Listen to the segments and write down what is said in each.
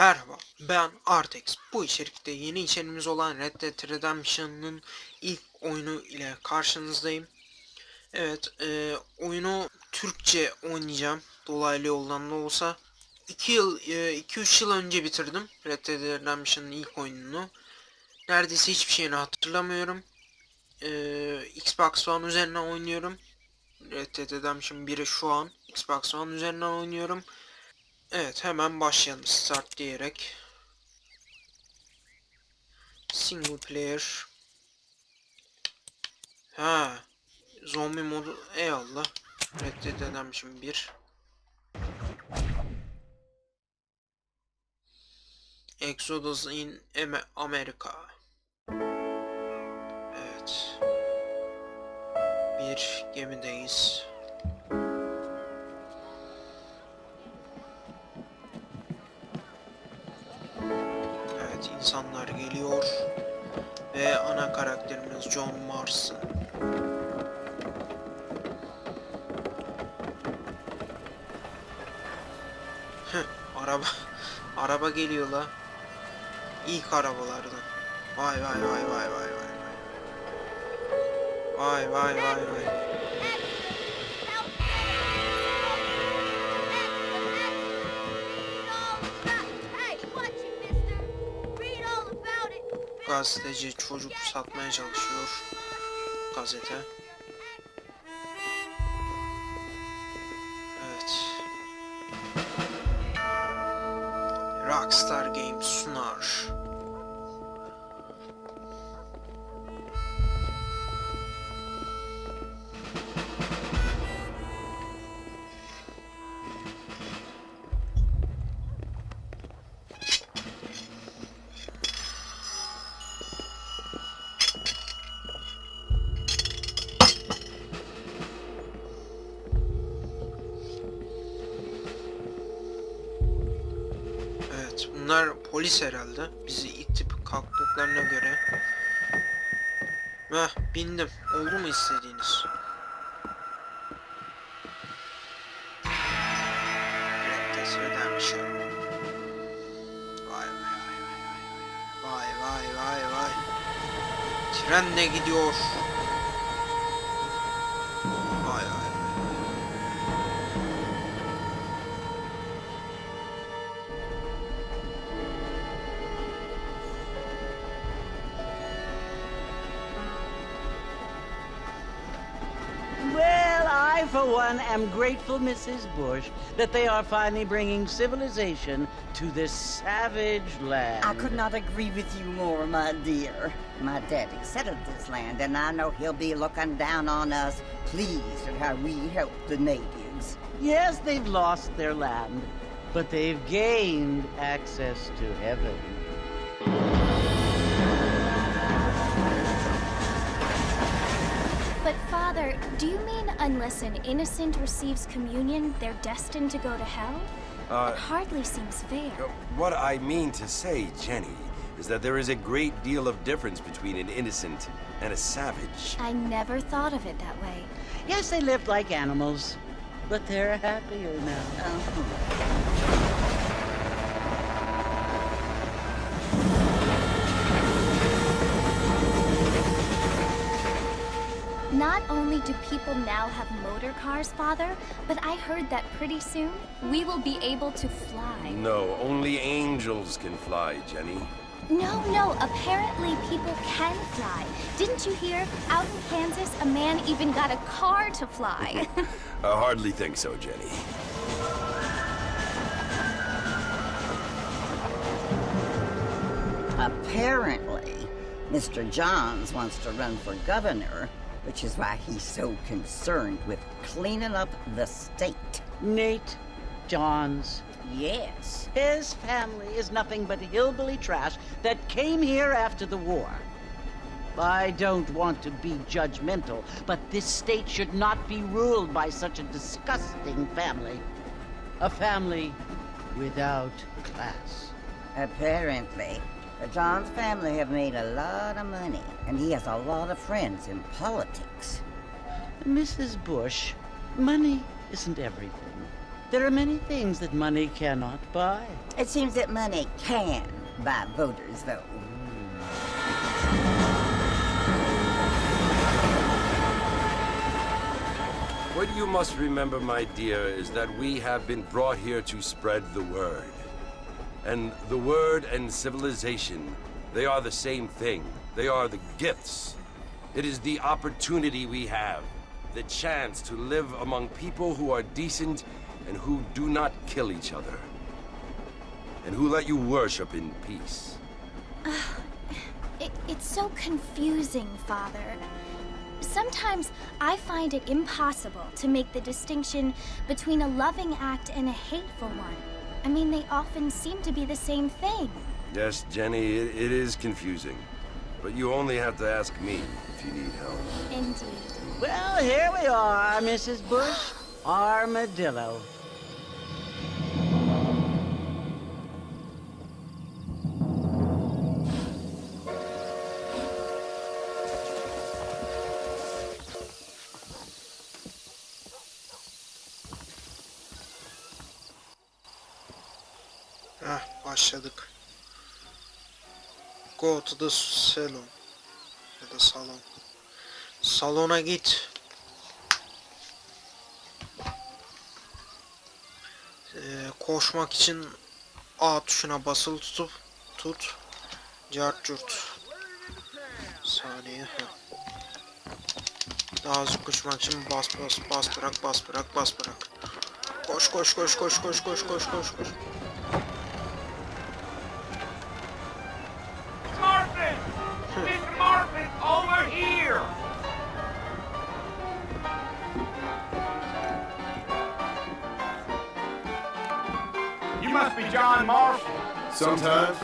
Merhaba, ben Artex. Bu içerikte yeni içeriğimiz olan Red Dead Redemption'ın ilk oyunu ile karşınızdayım. Evet, e, oyunu Türkçe oynayacağım. Dolaylı yoldan da olsa. 2 yıl, 2-3 yıl önce bitirdim Red Dead Redemption'ın ilk oyununu. Neredeyse hiçbir şeyini hatırlamıyorum. E, Xbox One üzerinden oynuyorum. Red Dead Redemption 1'i şu an Xbox One üzerinden oynuyorum. Evet hemen başlayalım start diyerek. Single player. Ha, zombi modu eyvallah. Red Dead Redemption 1. Exodus in Ame- America. Evet. Bir gemideyiz. John Marston. Heh, araba araba geliyor la. İlk arabalardan. Vay vay vay vay vay vay. Vay vay vay vay. Gazeteci çocuk satmaya çalışıyor. Gazete. Evet. Rockstar Games sunar. Polis herhalde. Bizi itip kalktıklarına göre. Heh, bindim. Oldu mu istediğiniz? Dead Redemption. Vay vay vay vay vay vay vay vay vay. Tren ne gidiyor? One, am grateful, Mrs. Bush, that they are finally bringing civilization to this savage land. I could not agree with you more, my dear. My daddy settled this land, and I know he'll be looking down on us, pleased at how we helped the natives. Yes, they've lost their land, but they've gained access to heaven. But Father, do you mean unless an innocent receives communion, they're destined to go to hell? Uh, it hardly seems fair. What I mean to say, Jenny, is that there is a great deal of difference between an innocent and a savage. I never thought of it that way. Yes, they lived like animals, but they're happier now. Not only do people now have motor cars, Father, but I heard that pretty soon we will be able to fly. No, only angels can fly, Jenny. No, no, apparently people can fly. Didn't you hear? Out in Kansas, a man even got a car to fly. I hardly think so, Jenny. Apparently, Mr. Johns wants to run for governor, which is why he's so concerned with cleaning up the state. Nate Johns. Yes. His family is nothing but hillbilly trash that came here after the war. I don't want to be judgmental, but this state should not be ruled by such a disgusting family. A family without class. Apparently, the Johns family have made a lot of money, and he has a lot of friends in politics. Mrs. Bush, money isn't everything. There are many things that money cannot buy. It seems that money can buy voters, though. What you must remember, my dear, is that we have been brought here to spread the word. And the word and civilization, they are the same thing. They are the gifts. It is the opportunity we have, the chance to live among people who are decent and who do not kill each other. And who let you worship in peace. It, it's so confusing, Father. Sometimes I find it impossible to make the distinction between a loving act and a hateful one. I mean, they often seem to be the same thing. Yes, Jenny, it, it is confusing. But you only have to ask me if you need help. Indeed. Well, here we are, Mrs. Bush. Armadillo. Go to the salon. Ya da salon. Salona git. Ee, koşmak için A tuşuna basılı tutup tut. Cart curt. Saniye. Daha hızlı koşmak için bas bas bas bırak bas bırak bas bırak. Koş koş koş koş koş koş koş koş koş. Sometimes.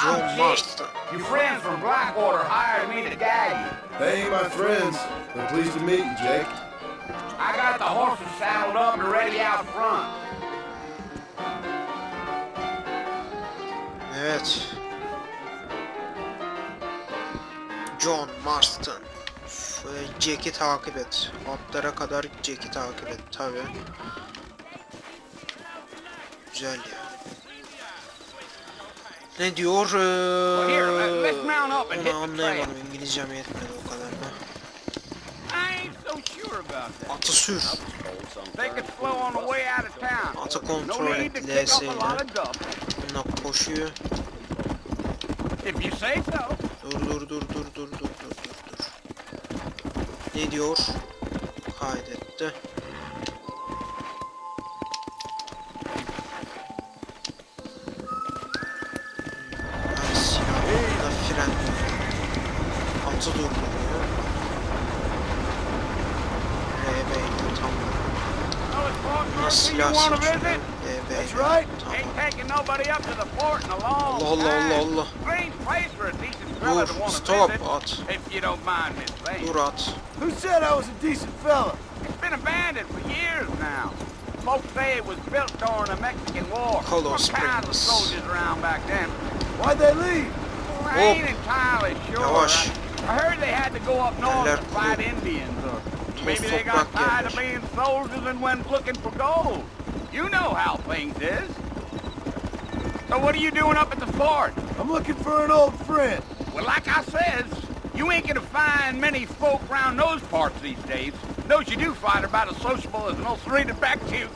John I'm. Marston. Your friends from Blackwater hired me to gag you. They ain't my friends. But pleased to meet you, Jake. I got the horses saddled up and ready out front. Evet. John Marston. Jack'i takip et. Atlara kadar Jack'i takip et tabi. Güzel ya. Ne diyor? Ee, onu anlayamadım. İngilizcem yetmedi o kadar da. Atı sür. Atı kontrol et LS ile. Bunlar koşuyor. Dur dur dur dur dur dur dur dur. Ne diyor? Kaydetti. Want to seçiyor. visit. RB That's right. Ain't taking nobody up to the fort in a long Allah Allah time. Allah Allah. Strange place for a decent fella Dur to want to stop visit. at. If you don't mind me saying. Dur at. Who said I was a decent fella? It's been abandoned for years now. Folks say it was built during the Mexican War. Color What kind of soldiers around back then? Why'd they leave? Well, I ain't entirely sure. Yavaş. I, I heard they had to go up north Yerler to fight. Indians, or maybe they got tired of being soldiers and went looking for gold. You know how things is. So what are you doing up at the fort? I'm looking for an old friend. Well, like I says, you ain't gonna find many folk round those parts these days. Those you do find are about as sociable as an old three detective.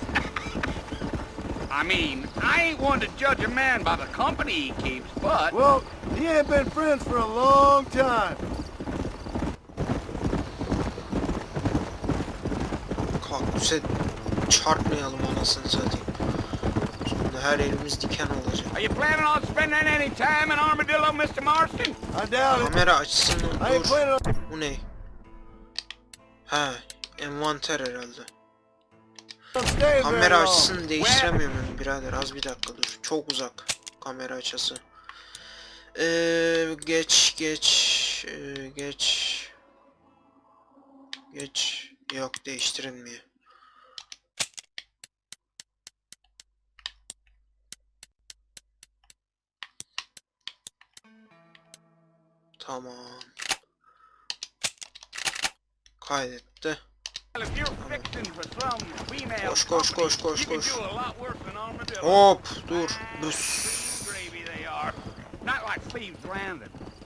I mean, I ain't one to judge a man by the company he keeps, but... Well, he ain't been friends for a long time. Kaktüse çarpmayalım anasını satayım. Sonra her elimiz diken olacak. Are you planning on spending any time in Armadillo, Mr. Marston? I doubt it. Kamera açsın dur. Bu ne? Ha, envanter herhalde. Kamera açısını değiştiremiyor muyum birader? Az bir dakika dur. Çok uzak kamera açısı. Ee, geç geç ee, geç geç yok değiştirilmiyor. Tamam. Kaydetti. Koş koş koş koş koş. Hop dur. Büs.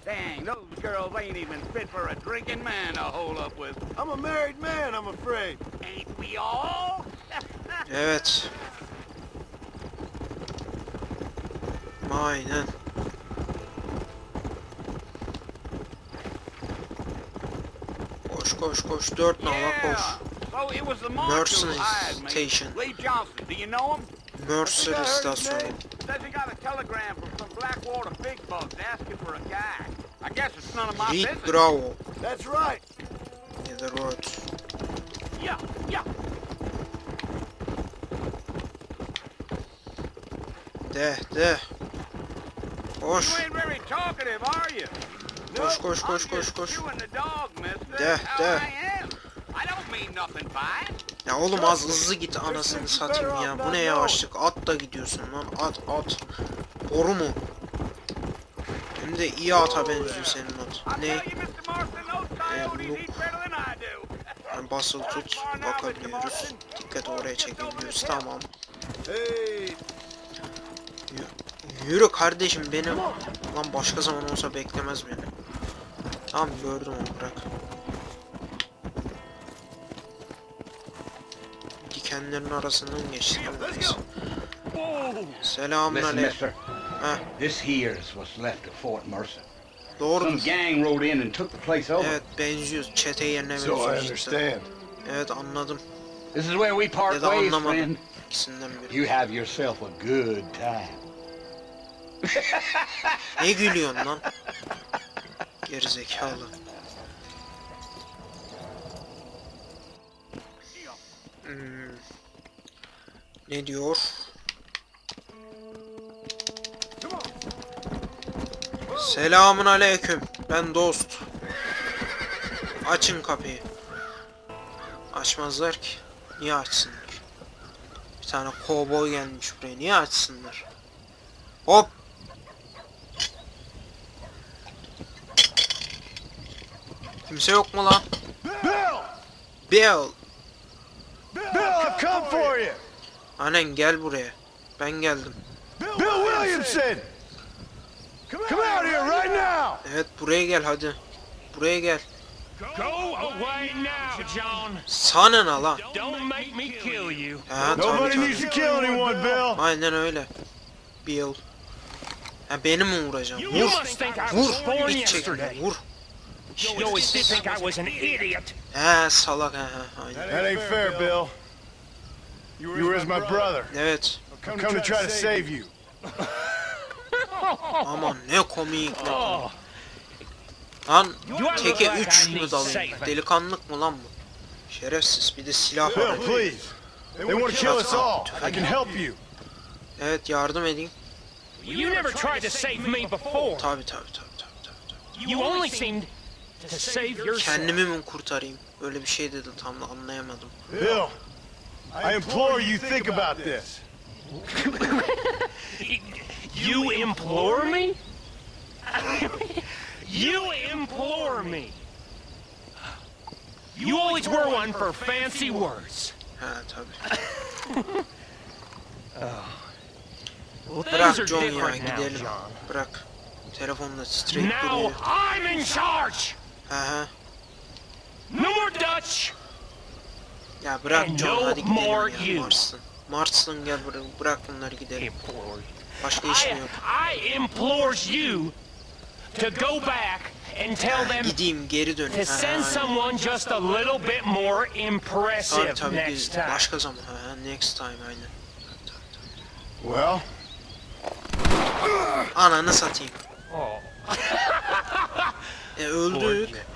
Dang, those girls ain't even fit for a drinking man to hole up with. I'm a married man, I'm afraid. Ain't we all? evet. Aynen. For a guy. I guess it's none of my Reed business. Bravo. That's right. Ya da Road. Yeah, yeah. De de. Koş. You ain't very talkative, are you? Koş koş koş koş koş. De, de. Ya oğlum az hızlı git anasını satayım ya. Bu ne yavaşlık? At da gidiyorsun lan. At at. Boru mu? Hem de iyi ata benziyor senin at. Ne? coyotes look. Yani basılı tut. Bakabiliyoruz. Dikkati oraya çekebiliyoruz. Tamam. Yürü kardeşim benim. Lan başka zaman olsa beklemez beni. Tamam gördüm onu bırak. Dikenlerin arasından geçti. neredeyse. Selamun aleyküm. This here is what's left of Fort Mercer. Some doğrudur. gang rode in and took the place over. Evet benziyor. Çete yerine so I benziyor işte. understand. Evet anladım. This is where we part ways, friend. You have yourself a good time. Ne gülüyorsun lan? Gerizekalı. Hmm. Ne diyor? Selamun aleyküm. Ben dost. Açın kapıyı. Açmazlar ki. Niye açsınlar? Bir tane kovboy gelmiş buraya. Niye açsınlar? Hop. Kimse yok mu lan? Bill! Bill. Bill, I've come for you! Annen gel buraya. Ben geldim. Bill Williamson! Come out here right now! Evet buraya gel hadi. Buraya gel. Go away now, John. Sana ne lan? Don't make me kill you. Ha Nobody tabii. needs to kill anyone, Bill! Aynen öyle. Bill. Ha beni mi vuracaksın? You Vur. Vur. çekinme. yesterday. Vur. You always did think I was an idiot. He salak he he. Aynen. That ain't fair, Bill. You were as my brother. Evet. I've come to try to save you. Aman ne komik ne Oh, komik. Lan teke like 3 I mü dalayım? Delikanlık mı lan bu? Şerefsiz bir de silah Bill, var. please. They want to kill us all. I can help you. Evet yardım edeyim. you never tried to save me before. Tabi tabi tabi tabi tabi. You only seemed. Kendimi mi kurtarayım? Böyle bir şey dedi tam da anlayamadım. Bill, I implore you think about this. You implore me? you implore me? You always were one for fancy words. Ha tabi. Well, Bırak John ya gidelim. John. Bırak. Telefonda titreyip Now. I'm in charge. Ha ha. No more Dutch. Ya bırak And John no hadi more gidelim ya you. Marston. Marston gel buraya bırak bunları gidelim. Implore. Başka işim I, yok. I implores you to go back and tell them Gideyim geri dön. to send someone just a little bit more Tabii impressive tabii next time. başka zaman. Ha, next time aynen. Well, Ananı satayım. Oh, E öldük.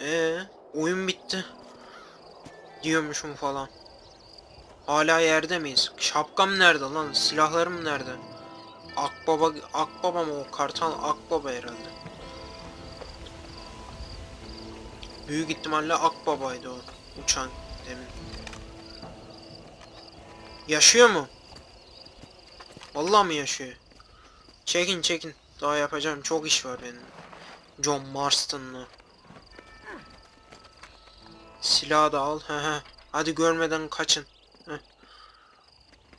Ee, oyun bitti. Diyormuşum falan. Hala yerde miyiz? Şapkam nerede lan? Silahlarım nerede? Akbaba, Akbaba mı o? Kartal Akbaba herhalde. Büyük ihtimalle Akbaba'ydı o. Uçan demin. Yaşıyor mu? Vallahi mi yaşıyor? Çekin çekin. Daha yapacağım çok iş var benim. John Marston'la. Silahı da al. He. Hadi görmeden kaçın.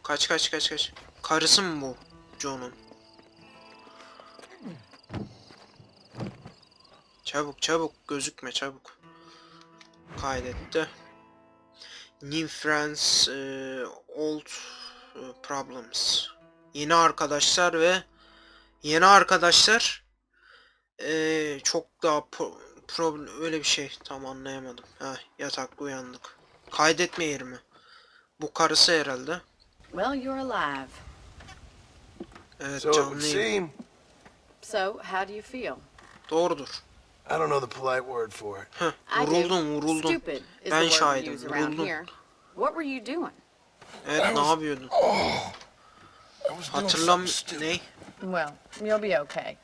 Kaç kaç kaç kaç. Karısı mı bu John'un? Çabuk çabuk gözükme çabuk. Kaydetti. New friends, eh, old eh, problems. Yeni arkadaşlar ve yeni arkadaşlar eh, çok daha pro- problem öyle bir şey tam anlayamadım. Ha yatakta uyandık. Kaydetme yeri mi? Bu karısı herhalde. Well, you're alive. Evet So it would canlıyım. seem. So, how do you feel? Doğrudur. I don't know the polite word for it. Heh, vuruldum vuruldum. Stupid is Ben şahidim, vuruldum. here. What were you doing? Evet ne yapıyordun? Doing Hatırlam ne? Well, you'll be okay.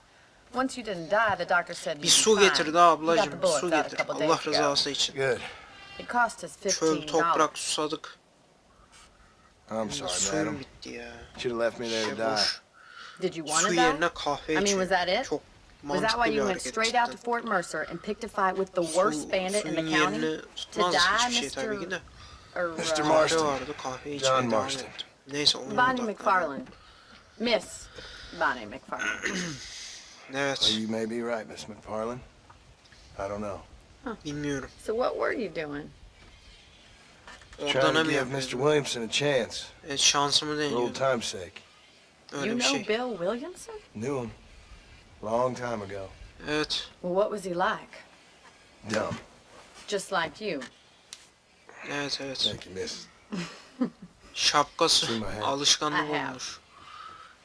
Once you didn't die, the doctor said Bir you'd su be fine. getir ablacım. the Bir bullets su out a getir. couple Allah days ago. rızası için. Good. It cost us Çöl, fifteen toprak, dollars. susadık. I'm sorry, Suyum madam. bitti ya. Should have left me there to İşte die. boş. Did you want Su to yerine die? kahve I mean, was that it? Çok Was that mantıklı why bir you went hareket straight out to cidden. Fort Mercer and picked a fight with the worst Su- bandit in suyun the county? yerini To tutmaz die, hiçbir şey tabii ki Mr. de. Or, Mr. uh, Kahve Marston. vardı kahve içmeye John devam Marston. ettim. Neyse onu Bonnie McFarland. Miss Bonnie McFarland. Evet Well, you may be right, Miss McFarland. I don't know. bilmiyorum. so what were you doing? Trying to give Mr. yapıyordum? Williamson a chance. Evet şansımı For old deniyordum. time's sake. Öyle you bir know şey. Bill Williamson? Knew him. Long time ago. Evet. Well, what was he like? Dumb. Just like you. Evet evet. Thank you, miss. Şapkası alışkanlık I have. olmuş.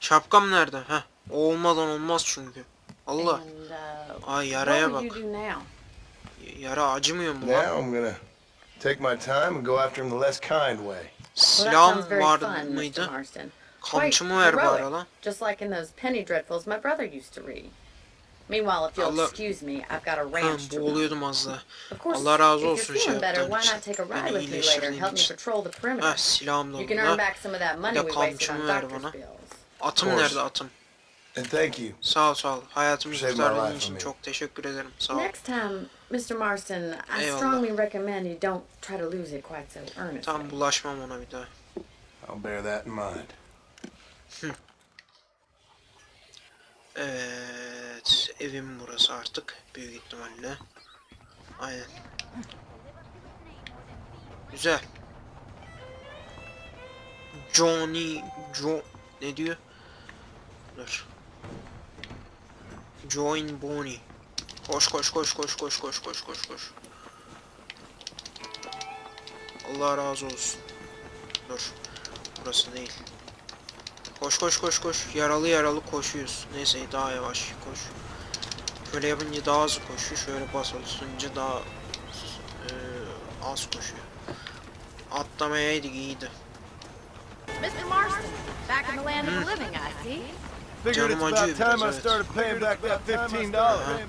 Şapkam nerede? Heh. O olmadan olmaz çünkü. Allah. Ay yaraya bak. Yara acımıyor mu Now lan? I'm gonna take my time and go after him the less kind way. Silahım var mıydı? Kamçımı ver bari lan. Just like in those penny dreadfuls my brother used to read. Meanwhile, if you'll excuse me, I've got a ranch to boğuluyordum az da. Allah razı olsun şey yaptığın için. Beni iyileştirdiğin için. Ha silahım da oldu. Bir de kamçımı ver bana. Bill. Atım course. nerede atım? And thank you. Sağ ol sağ ol. Hayatımı Save kurtardığın life için for me. çok teşekkür ederim. Sağ ol. Next time, Mr. Marston, I Eyvallah. strongly recommend you don't try to lose it quite so earnestly. Tam bulaşmam ona bir daha. I'll bear that in mind. Evet. Evim burası artık. Büyük ihtimalle. Aynen. Güzel. Johnny Jo ne diyor? Dur. Join Bonnie. Koş koş koş koş koş koş koş koş koş. Allah razı olsun. Dur. Burası değil. Koş koş koş koş. Yaralı yaralı koşuyoruz. Neyse daha yavaş koş. Şöyle yapınca daha hızlı koşuyor. Şöyle basınca daha eee, az koşuyor. Atlamayaydık iyiydi. Mr. Marston, back in the land of the living, I see. Figured Canım about acıyor time biraz, evet. started paying back that fifteen dollars.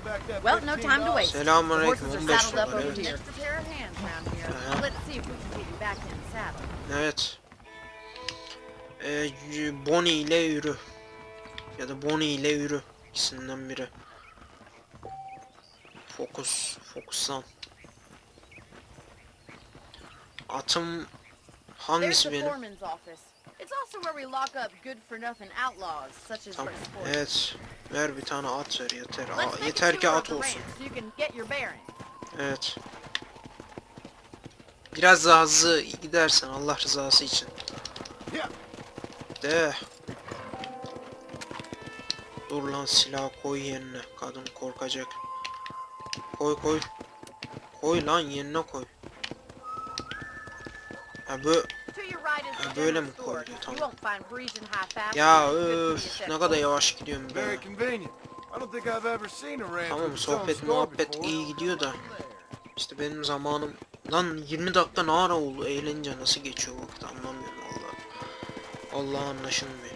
Well, no time to waste. The horses are 15 saddled up dolar. over Evet. here. Extra pair of hands round here. Uh-huh. Let's see if we can get you back in the saddle. Evet. Ee, y- Bonnie ile yürü. Ya da Bonnie ile yürü. İkisinden biri. Fokus. Fokuslan. Atım There's hangisi the benim? foreman's office. Also where we lock up good-for-nothing outlaws, such as Tamam. Evet. Ver bir tane at ver yeter. Aa, yeter ki at olsun. Evet. Biraz daha hızlı gidersen Allah rızası için. De. Dur lan silah koy yerine. Kadın korkacak. Koy koy. Koy lan yerine koy. Ha bu Ha, böyle mi koydu tamam. Ya öf ne kadar yavaş gidiyorum be. Tamam sohbet muhabbet iyi gidiyor da. İşte benim zamanım. Lan 20 dakika ne ara oldu eğlence nasıl geçiyor vakit anlamıyorum valla. Allah anlaşılmıyor.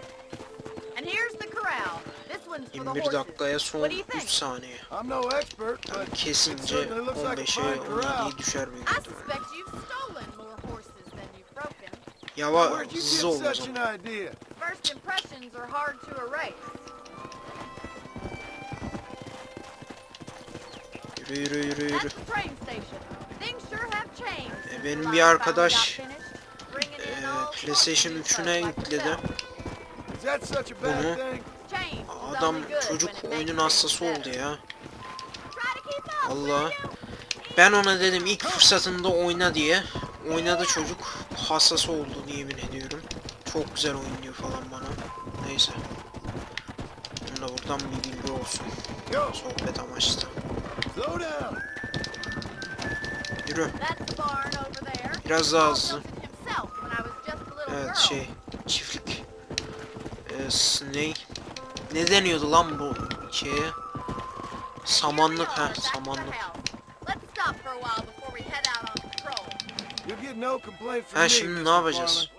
21 dakikaya son 3 saniye. Yani kesince 15'e 17'ye düşer büyük ihtimalle. Yavaş ol. First impressions are hard to erase. Yürü yürü yürü yürü. That's e, benim bir arkadaş, finished, e, PlayStation new folks 3'üne yükledi. Bunu adam çocuk oyunun hastası oldu ya. Try Ben ona dedim ilk fırsatında oyna diye. Oynadı çocuk. Hassası oldu yemin ediyorum. Çok güzel oynuyor falan bana. Neyse. Bunu da buradan bir bilgi olsun. Sohbet amaçlı. Yürü. Biraz daha hızlı. Evet şey çiftlik. Ee, s- ne? Ne deniyordu lan bu şeye? Samanlık ha samanlık. Ha şimdi ne yapacağız?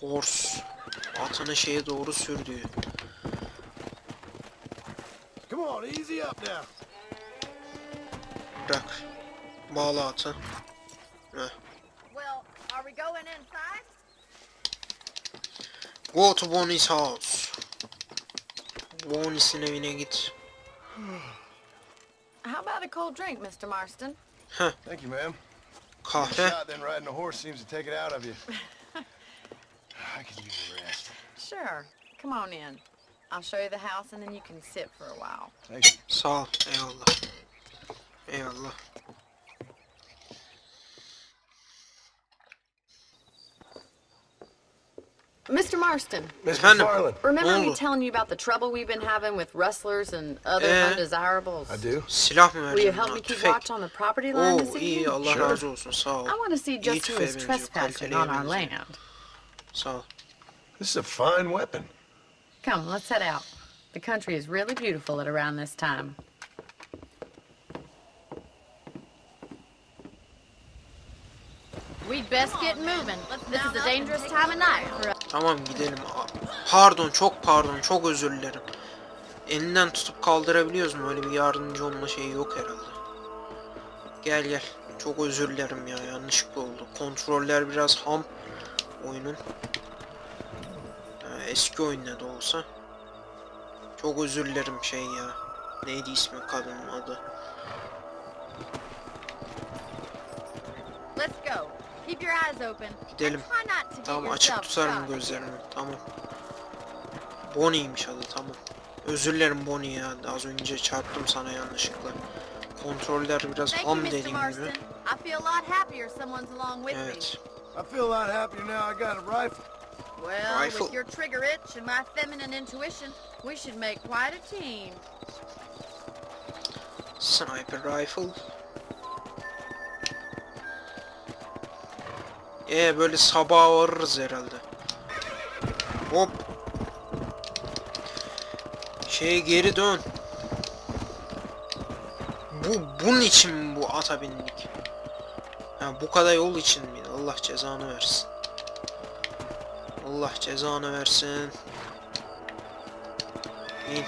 Horse. Atını şeye doğru sürdü. Come on, easy up now. Bırak. Bağla atı. Heh. Well, are we going inside? Go to Bonnie's house. Bonnie'sin evine git. How about a cold drink, Mr. Marston? Thank you, ma'am. Kahve. Shot, then riding a horse seems to take it out of you. I could use a rest. Sure. Come on in. I'll show you the house and then you can sit for a while. Thank you. Sağ ol. Eyvallah. Eyvallah. Mr. Marston, Mr. Efendim? Farland. remember me oldu? telling you about the trouble we've been having with rustlers and other Ee? undesirables? I do. Silah mı Will you verdin help bana? me keep Tüfek. watch on the property line this Oo iyi evening? Allah Sure. razı olsun sağ ol. I want to see İyi just who tüfeğe is benziyor, trespassing kaliteliye on our benziyor. land. Sağ ol. This is a fine weapon. Come, let's head out. The country is really beautiful at around this time. We'd best get moving. This is a dangerous time of night for us. Tamam gidelim. Pardon çok pardon çok özür dilerim. Elinden tutup kaldırabiliyoruz mu? Öyle bir yardımcı olma şeyi yok herhalde. Gel gel. Çok özür dilerim ya yanlışlıkla oldu. Kontroller biraz ham oyunun. Ee, eski oyun ne de olsa. Çok özür dilerim şey ya. Neydi ismi kadının adı? Keep your eyes open. Gidelim. Tamam açık tutarım gözlerimi. Tamam. Bonnie'ymiş adı tamam. Özür dilerim Bonnie ya. Az önce çarptım sana yanlışlıkla. Kontroller biraz ham dediğim gibi. I feel a lot happier someone's along with Evet. I feel a lot happier now I got a rifle. Well, Rifle. with your trigger itch and my feminine intuition, we should make quite a team. Sniper rifle. Ee böyle sabah varırız herhalde. Hop. Şey geri dön. Bu bunun için mi bu ata bindik? Ha, bu kadar yol için mi? Allah cezanı versin. Allah cezanı versin. İn.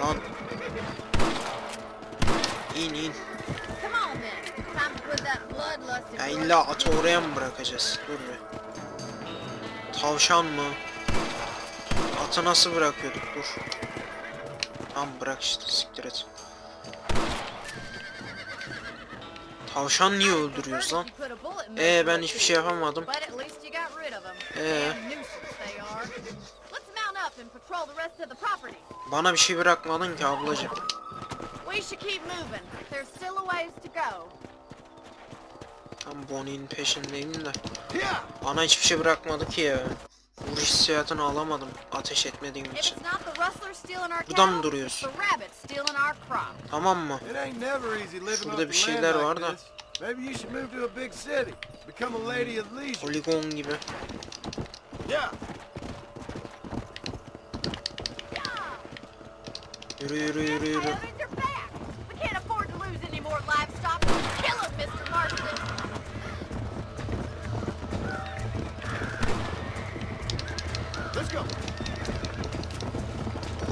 Lan. İn in. Come on then. Time to put that bloodlust in Ya illa atı oraya mı bırakacağız? Dur be. Tavşan mı? Atı nasıl bırakıyorduk? Dur. Tamam bırak işte siktir et. Tavşan niye öldürüyoruz lan? Ee ben hiçbir şey yapamadım. Ee? Bana bir şey bırakmadın ki ablacığım. Tam Bonnie'nin peşindeyim de. Bana hiçbir şey bırakmadı ki ya. Vuruş hissiyatını alamadım ateş etmediğim için. Buradan mı duruyorsun? Tamam mı? Şurada bir şeyler var da. Poligon gibi. Yürü yürü yürü yürü.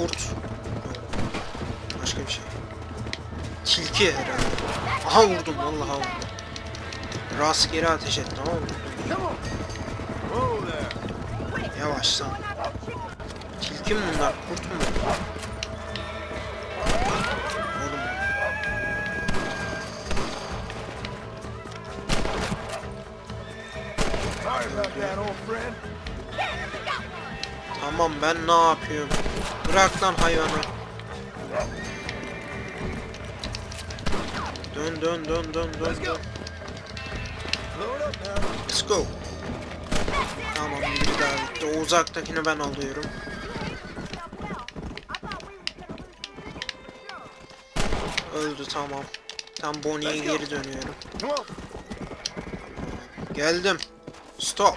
Kurt. Başka bir şey. Tilki herhalde. Aha vurdum vallahi vurdum. Rastgele ateş ettim ama vurdum. Yavaşsan. Tilki mi bunlar? Kurt mu? Oğlum. Sorry about that, old friend. Tamam ben ne yapıyorum? Bırak lan hayvanı. Dön dön dön dön dön. Let's go. Tamam biri daha bitti. O uzaktakini ben alıyorum. Öldü tamam. Tam Bonnie'ye geri dönüyorum. Geldim. Stop.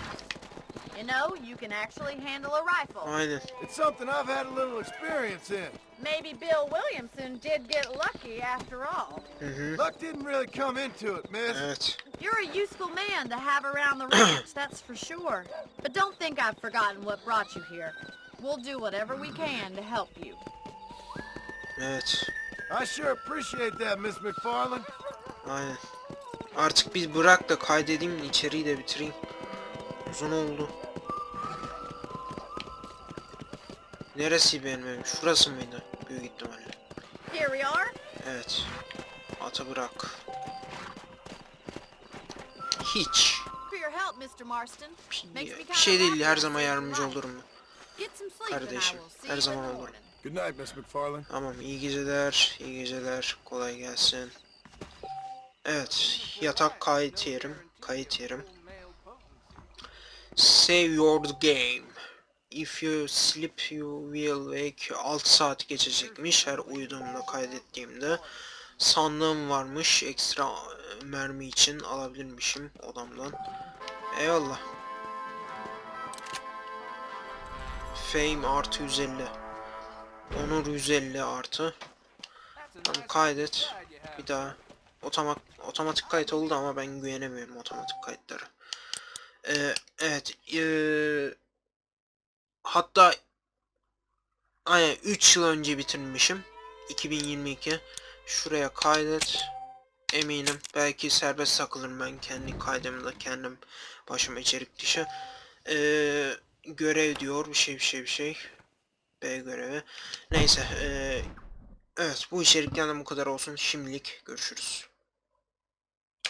Can actually handle a rifle. Aynen. It's something I've had a little experience in. Maybe Bill Williamson did get lucky after all. Hı hı. Luck didn't really come into it, miss. Evet. You're a useful man to have around the ranch, that's for sure. But don't think I've forgotten what brought you here. We'll do whatever we can to help you. Evet. I sure appreciate that, Miss McFarland. Aynen. Artık biz bırak da kaydedeyim içeriği de bitireyim. Uzun oldu. Neresi benim evim? Şurası mıydı? Büyük ihtimalle. Here we are. Evet. Atı bırak. Hiç. Bir şey değil her zaman yardımcı olurum. Kardeşim, her zaman olurum. Good night, Miss McFarland. Tamam iyi geceler, iyi geceler. Kolay gelsin. Evet, yatak kayıt yerim, kayıt yerim. Save your game. If you sleep you will wake 6 saat geçecekmiş her uyuduğumda kaydettiğimde. Sandığım varmış ekstra mermi için alabilirmişim odamdan. Eyvallah. Fame artı 150. Onur 150 artı. Tamam kaydet. Bir daha. Otomat otomatik kayıt oldu ama ben güvenemiyorum otomatik kayıtlara. Ee, evet. ee, hatta aynen 3 yıl önce bitirmişim. 2022. Şuraya kaydet. Eminim. Belki serbest takılırım ben kendi kaydımda kendim başıma içerik dışı. Ee, görev diyor bir şey bir şey bir şey. B görevi. Neyse. ee, evet bu içerikten de bu kadar olsun. Şimdilik görüşürüz.